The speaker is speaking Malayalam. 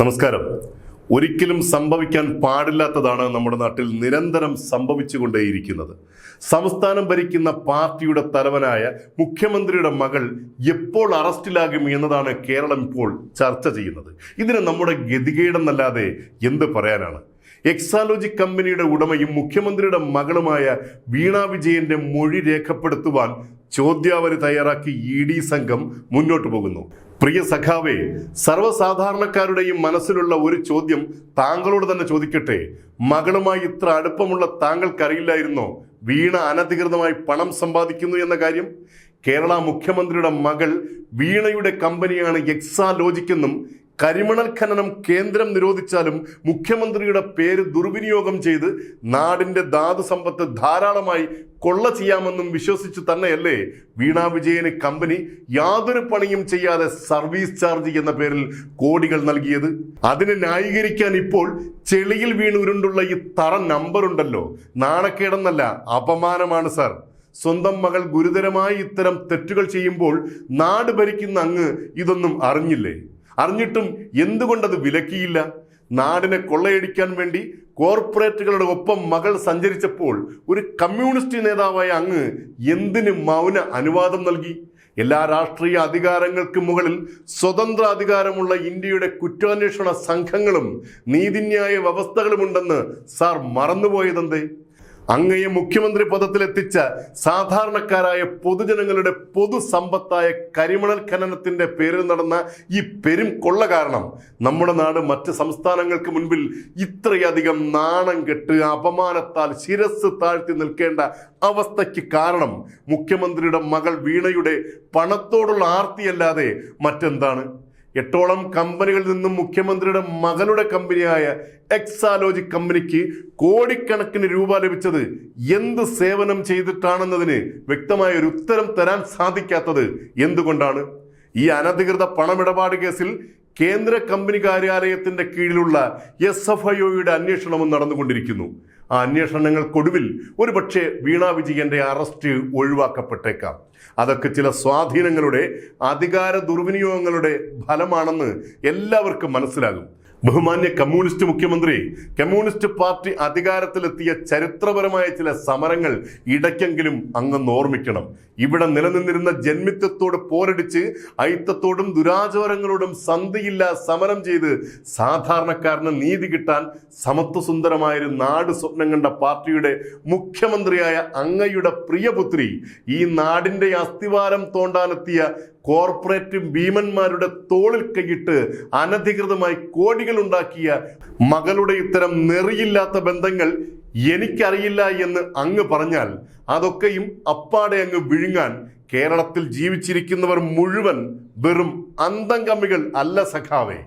നമസ്കാരം. ഒരിക്കലും സംഭവിക്കാൻ പാടില്ലാത്തതാണ് നമ്മുടെ നാട്ടിൽ നിരന്തരം സംഭവിച്ചുകൊണ്ടേയിരിക്കുന്നത്. സംസ്ഥാനം ഭരിക്കുന്ന പാർട്ടിയുടെ തലവനായ മുഖ്യമന്ത്രിയുടെ മകൾ എപ്പോൾ അറസ്റ്റിലാകും എന്നതാണ് കേരളം ഇപ്പോൾ ചർച്ച ചെയ്യുന്നത്. ഇതിന് നമ്മുടെ ഗതികേടെന്നല്ലാതെ എന്ത് പറയാനാണ്? എക്സാലോജി കമ്പനിയുടെ ഉടമയും മുഖ്യമന്ത്രിയുടെ മകളുമായ വീണ വിജയന്റെ മൊഴി രേഖപ്പെടുത്തുവാൻ ചോദ്യാവലി തയ്യാറാക്കി ഇ ഡി സംഘം മുന്നോട്ടു പോകുന്നു. പ്രിയ സഖാവേ സർവസാധാരണക്കാരുടെയും മനസ്സിലുള്ള ഒരു ചോദ്യം താങ്കളോട് തന്നെ ചോദിക്കട്ടെ. മകളുമായി ഇത്ര അടുപ്പമുള്ള താങ്കൾക്കറിയില്ലായിരുന്നോ? വീണ അനധികൃതമായി പണം സമ്പാദിക്കുന്നു എന്ന കാര്യം? കേരള മുഖ്യമന്ത്രിയുടെ മകൾ വീണയുടെ കമ്പനിയാണ് എക്സാ എന്നും കരിമണൽ ഖനനം കേന്ദ്രം നിരോധിച്ചാലും മുഖ്യമന്ത്രിയുടെ പേര് ദുർവിനിയോഗം ചെയ്ത് നാടിന്റെ ധാതു സമ്പത്ത് ധാരാളമായി കൊള്ള ചെയ്യാമെന്നും വിശ്വസിച്ചു തന്നെയല്ലേ വീണ വിജയന് കമ്പനി യാതൊരു പണിയും ചെയ്യാതെ സർവീസ് ചാർജ് എന്ന പേരിൽ കോടികൾ നൽകിയത്? അതിനെ ന്യായീകരിക്കാൻ ഇപ്പോൾ ചെളിയിൽ വീണുരുണ്ടുള്ള ഈ തറ നമ്പർ ഉണ്ടല്ലോ. നാണക്കേടെന്നല്ല അപമാനമാണ് സർ. സ്വന്തം മകൾ ഗുരുതരമായി ഇത്തരം തെറ്റുകൾ ചെയ്യുമ്പോൾ നാട് ഭരിക്കുന്ന അങ്ങ് ഇതൊന്നും അറിഞ്ഞില്ലേ? അറിഞ്ഞിട്ടും എന്തുകൊണ്ടത് വിലക്കിയില്ല? നാടിനെ കൊള്ളയടിക്കാൻ വേണ്ടി കോർപ്പറേറ്റുകളുടെ ഒപ്പം മകൾ സഞ്ചരിച്ചപ്പോൾ ഒരു കമ്മ്യൂണിസ്റ്റ് നേതാവായ അങ്ങ് എന്തിന് മൗന അനുവാദം നൽകി? എല്ലാ രാഷ്ട്രീയ അധികാരങ്ങൾക്ക് മുകളിൽ സ്വതന്ത്ര അധികാരമുള്ള ഇന്ത്യയുടെ കുറ്റാന്വേഷണ സംഘങ്ങളും നീതിന്യായ വ്യവസ്ഥകളുമുണ്ടെന്ന് സാർ മറന്നുപോയതെന്തേ? അങ്ങയെ മുഖ്യമന്ത്രി പദത്തിലെത്തിച്ച സാധാരണക്കാരായ പൊതുജനങ്ങളുടെ പൊതുസമ്പത്തായ കരിമണൽ ഖനനത്തിന്റെ പേരിൽ നടന്ന ഈ പെരും കൊള്ള കാരണം നമ്മുടെ നാട് മറ്റ് സംസ്ഥാനങ്ങൾക്ക് മുൻപിൽ ഇത്രയധികം നാണം കെട്ട് അപമാനത്താൽ ശിരസ് താഴ്ത്തി നിൽക്കേണ്ട അവസ്ഥയ്ക്ക് കാരണം മുഖ്യമന്ത്രിയുടെ മകൾ വീണയുടെ പണത്തോടുള്ള ആർത്തിയല്ലാതെ മറ്റെന്താണ്? എട്ടോളം കമ്പനികളിൽ നിന്നും മുഖ്യമന്ത്രിയുടെ മകളുടെ കമ്പനിയായ എക്സാലോജി കമ്പനിക്ക് കോടിക്കണക്കിന് രൂപ ലഭിച്ചത് എന്ത് സേവനം ചെയ്തിട്ടാണെന്നതിന് വ്യക്തമായ ഒരു ഉത്തരം തരാൻ സാധിക്കാത്തത് എന്തുകൊണ്ടാണ്? ഈ അനധികൃത പണമിടപാട് കേസിൽ കേന്ദ്ര കമ്പനി കാര്യാലയത്തിന്റെ കീഴിലുള്ള എസ് എഫ് ഐ ഒയുടെ അന്വേഷണവും നടന്നുകൊണ്ടിരിക്കുന്നു. ആ അന്വേഷണങ്ങൾക്കൊടുവിൽ ഒരുപക്ഷെ വീണ വിജയന്റെ അറസ്റ്റ് ഒഴിവാക്കപ്പെട്ടേക്കാം. അതൊക്കെ ചില സ്വാധീനങ്ങളുടെ അധികാര ദുർവിനിയോഗങ്ങളുടെ ഫലമാണെന്ന് എല്ലാവർക്കും മനസ്സിലാകും. ബഹുമാന്യ കമ്മ്യൂണിസ്റ്റ് മുഖ്യമന്ത്രി കമ്മ്യൂണിസ്റ്റ് പാർട്ടി അധികാരത്തിലെത്തിയ ചരിത്രപരമായ ചില സമരങ്ങൾ ഇടയ്ക്കെങ്കിലും അങ്ങ് ഓർമ്മിക്കണം. ഇവിടെ നിലനിന്നിരുന്ന ജന്മിത്വത്തോട് പോരടിച്ച് ഐത്തത്തോടും ദുരാചാരങ്ങളോടും സന്ധിയില്ല സമരം ചെയ്ത് സാധാരണക്കാരന് നീതി കിട്ടാൻ സമത്വസുന്ദരമായൊരു നാട് സ്വപ്നം കണ്ട പാർട്ടിയുടെ മുഖ്യമന്ത്രിയായ അങ്ങയുടെ പ്രിയപുത്രി ഈ നാടിന്റെ അസ്ഥിവാരം തോണ്ടാനെത്തിയ കോർപ്പറേറ്റ് ഭീമന്മാരുടെ തോളിൽ കൈയിട്ട് അനധികൃതമായി കോടികൾ ഉണ്ടാക്കിയ മകളുടെ ഇത്തരം നെറിയില്ലാത്ത ബന്ധങ്ങൾ എനിക്കറിയില്ല എന്ന് അങ്ങ് പറഞ്ഞാൽ അതൊക്കെയും അപ്പാടെ അങ്ങ് വിഴുങ്ങാൻ കേരളത്തിൽ ജീവിച്ചിരിക്കുന്നവർ മുഴുവൻ വെറും അന്തംകമ്മികൾ അല്ല സഖാവേ.